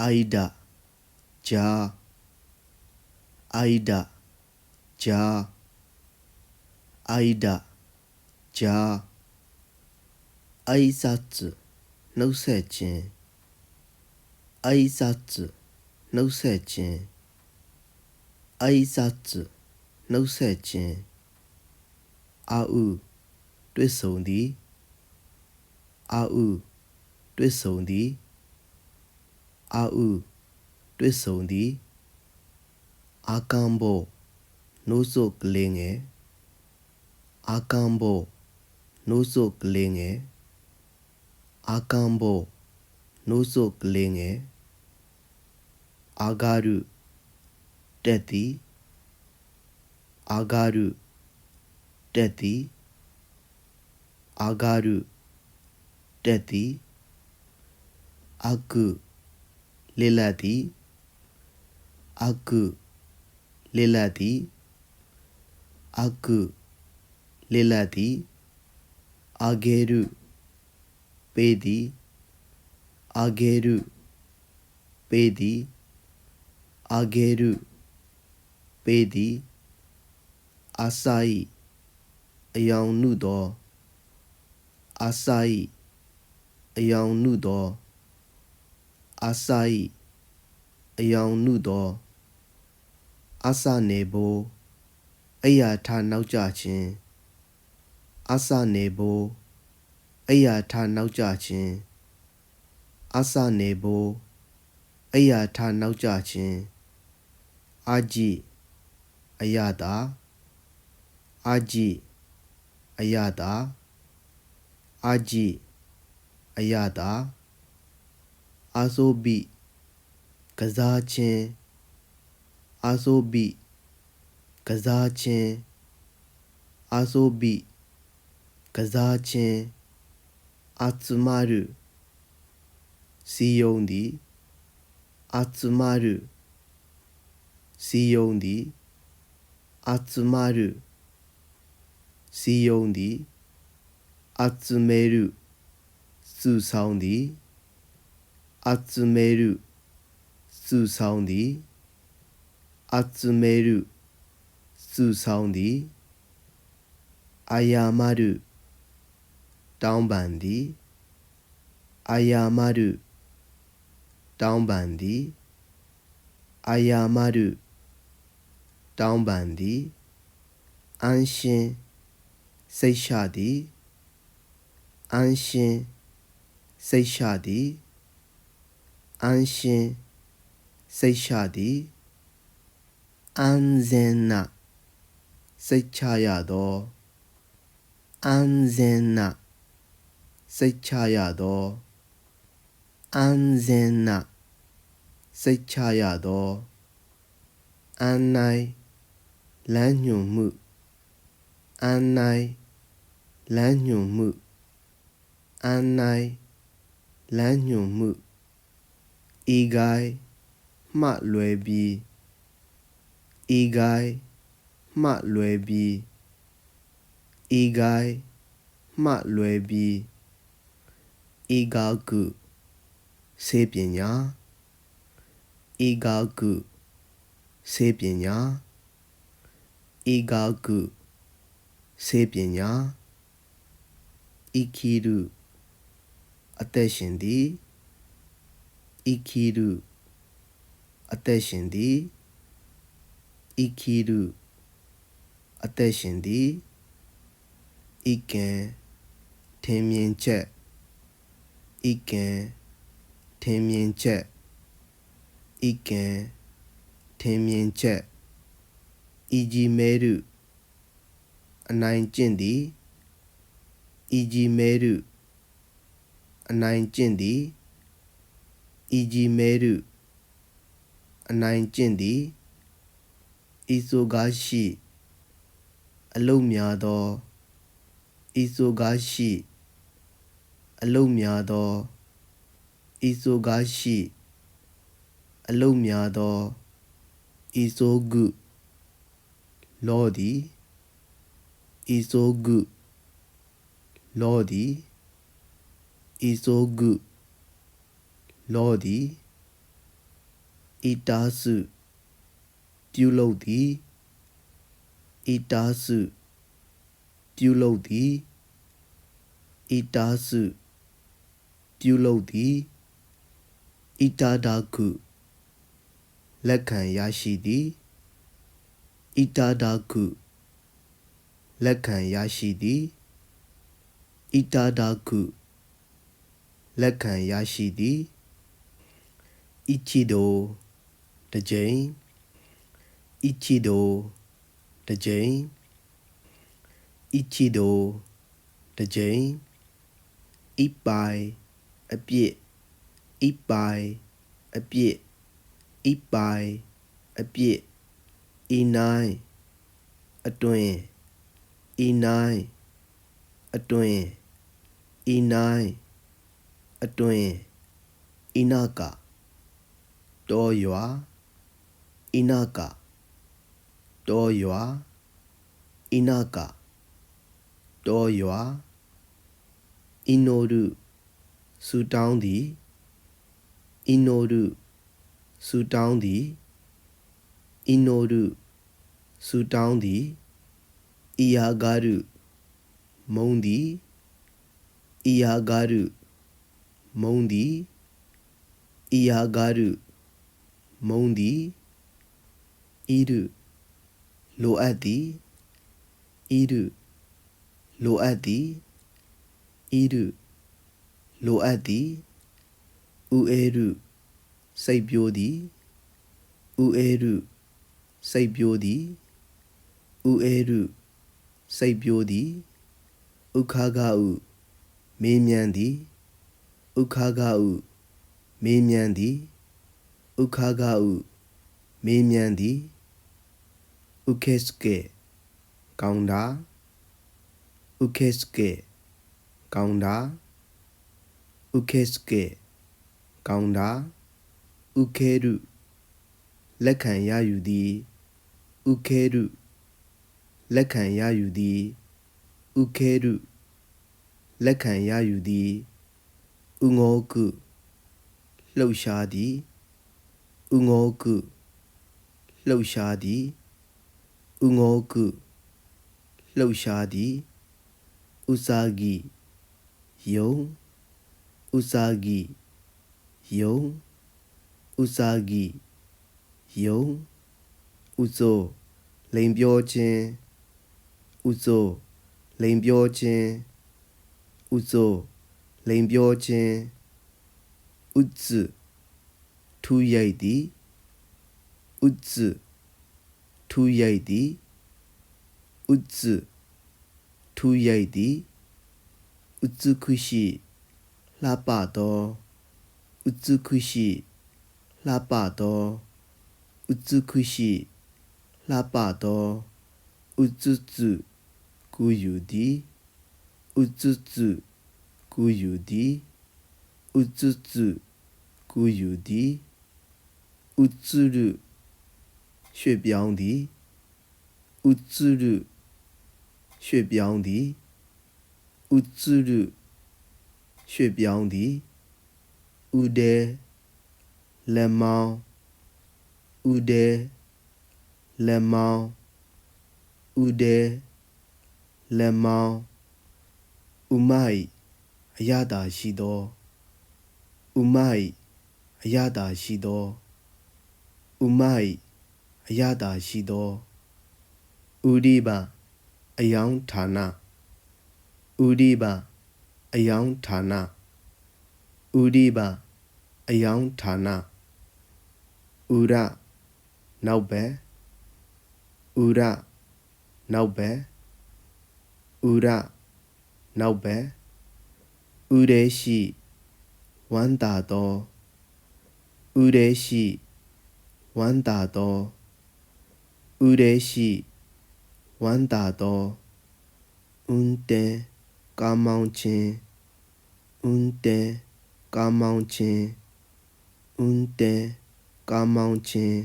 အိုက်ဒါဂျာအိုက်ဒါဂျာအိုက်ဒါဂျာအိုက်ဇတ်နှုတ်ဆက်ခြင်းအိုက်ဇတ်နှုတ်ဆက်ခြင်းအိုက်ဇတ်နှုတ်ဆက်ခြင်းအာဥတွေ့ဆုံသည်အာဥတွေ့ဆုံသည် အာဥတွေ့ဆုံသည်အာကံဘောနိုးစုကလေးငယ်အာကံဘောနိုးစုကလေးငယ်အာကံဘောနိုးစုကလေးငယ်အာဂါရုတက်သည်အာဂါရုတက်သည်အာဂါရုတက်သည်အကု လေလတ်သည်အကုလေလတ်သည်အကုလေလတ်သည်အာဂေရုပေသည်အာဂေရုပေသည်အာဂေရုပေသည်အာဆိုင်အယောင်နုသောအာဆိုင်အယောင်နုသော အာဆိုင်အယောင်နုသောအာစနေဘိုအရာထနောက်ကြခြင်းအာစနေဘိုအရာထနောက်ကြခြင်းအာစနေဘိုအရာထနောက်ကြခြင်းအာကြည့်အရာတာအာကြည့်အရာတာအာကြည့်အယတာ အာဆိုဘိကစားခြင်းအာဆိုဘိကစားခြင်းအာဆိုဘိကစားခြင်းအာ ts မရုစီယုံသည်အာ ts မရုစီယုံသည်အာ ts မရုစီယုံသည်အာ ts မေ ရုစုဆောင်းသည်အတ္တမေရုစုဆောင်းသည်အတ္တမေရုစုဆောင်းသည်အာယာမရုတောင်းပန်သည်အာယာမရုတောင်းပန်သည်အာယာမရုတောင်းပန်သည်အန်ရှင်စိတ်ရှသည်အန်ရှင်စိတ်ရှသည် အန်ရှင်စိတ်ရှသည်အန်ဇင်နာစိတ်ချရသောအန်ဇင်နာစိတ်ချရသောအန်ဇင်နာစိတ်ချရသောအန်နိုင်လမ်းညွန်မှုအန်နိုင်လမ်းညွန်မှုအန်နိုင်လမ်းညွန်မှု ဤဂိုင်းမှလွယ်ပြီးဤဂိုင်းမှလွယ်ပြီးဤဂိုင်းမှလွယ်ပြီးဤကာကုစေပညာဤကာကုစေပညာဤကာကုစေပညာဤခီရုအသက်ရှင်သည် ဣခီရုအသက်ရှင်သည်ဣခီရုအသက်ရှင်သည်ဣကံထင်မြင်ချက်ဣကံထင်မြင်ချက်ဣကံထင်မြင်ချက်ဣကြီးမဲရုအနိုင်ကျင့်သည်ဣကြီးမဲရုအနိုင်ကျင့်သည် ဤကြီးမဲရုအနိုင်ကျင့်သည်ဤဆိုကားရှိ အလုတ်များသောဤဆိုကားရှိ အလုတ်များသောဤဆိုကားရှိ အလုတ်များသောဤဆိုကုလောသည်ဤဆိုကုလောသည်ဤဆိုကု လောသည်ဤတာစုပြုလုပ်သည်ဤတာစုပြုလုပ်သည်ဤတာစုပြုလုပ်သည်ဤတာဒါကုလက်ခံရရှိသည်ဣတာဒါကုလက်ခံရရှိသည်ဣတာဒါကုလက်ခံရရှိသည် อิชิโดတကြိမ်อิชิโดတကြိမ်อิชิโดတကြိမ်อิปายအပြစ်อิปายအပြစ်อิปายအပြစ်อีนายအတွင်อีนายအတွင်อีนายအတွင်อีနာကာ တောရွာဣနာကတောရွာဣနာကတောရွာအီနိုရုဆူတောင်းသည်အီနိုရုဆူတောင်းသည်အီနိုရုဆူတောင်းသည်အီယာဂါရုမုံသည်အီယာဂါရုမုံသည်အီယာဂါရု မုံသည်ဤရုလိုအပ်သည်ဤရုလိုအပ်သည်ဤရုလိုအပ်သည်ဥအေရုစိတ်ပြိုးသည်ဥအေရုစိတ်ပြိုးသည်ဥအေရုစိတ်ပြိုးသည်ဥခါဂဥမေးမြန်းသည်ဥခါဂဥမေးမြန်းသည် ဥခါဂဥမေးမြန်းသည်ဥခေစကေကောင်းတာဥခေစကေကောင်းတာဥခေစကေကောင်းတာဥခေရုလက်ခံရယူသည်ဥခဲရုလက်ခံရယူသည်ဥခဲရုလက်ခံရယူသည်ဥငောကုလှုပ်ရှားသည် ဥငောကုလှုပ်ရှားသည်ဥငောကုလှုပ်ရှားသည်ဥစာဂီယုံဥစာဂီယုံဥစာဂီယုံဥစိုးလိန်ပြောခြင်းဥစိုးလိန်ပြောခြင်းဥစိုးလိန်ပြောခြင်းဥဇ ထူရိုက်သည်ဥဇထူရိုက်သည်ဥဇထူရိုက်သည်ဥဇခုရှိလှပသောဥဇခုရှိလှပသောဥဇခုရှိလှပသောဥဇဇကူယူသည်ဥဇဇကူယူသည်ဥ ဇဇကူယူသည်ဥဇရုရွှေ့ပြောင်းသည်ဥဇရုရွှေ့ပြောင်းသည်ဥဇရုရွှေ့ပြောင်းသည်ဥဒေလက်မောင်းဥဒေလက်မောင်း ဥဒေလက်မောင်းဥမိုက်အရသာရှိသောဥမိုက်အရသာရှိသောဥမိုက်အရသာရှိသောဥဒီပါအယောင်ဌာနဥဒီပါအယောင်ဌာနဥဒီပါအယောင်ဌာနဥရနောက်ဘက်ဥရနောက်ဘက်ဥရနောက်ဘက်ဥရေရှိဝန္တာသောဥရေရှိ ဝန္တာသောဥရေရှိဝန္တာသောဥန်တေကာမောင်ချင်းဥန်တေကာမောင်ချင်းဥန်တေကာမောင်ချင်း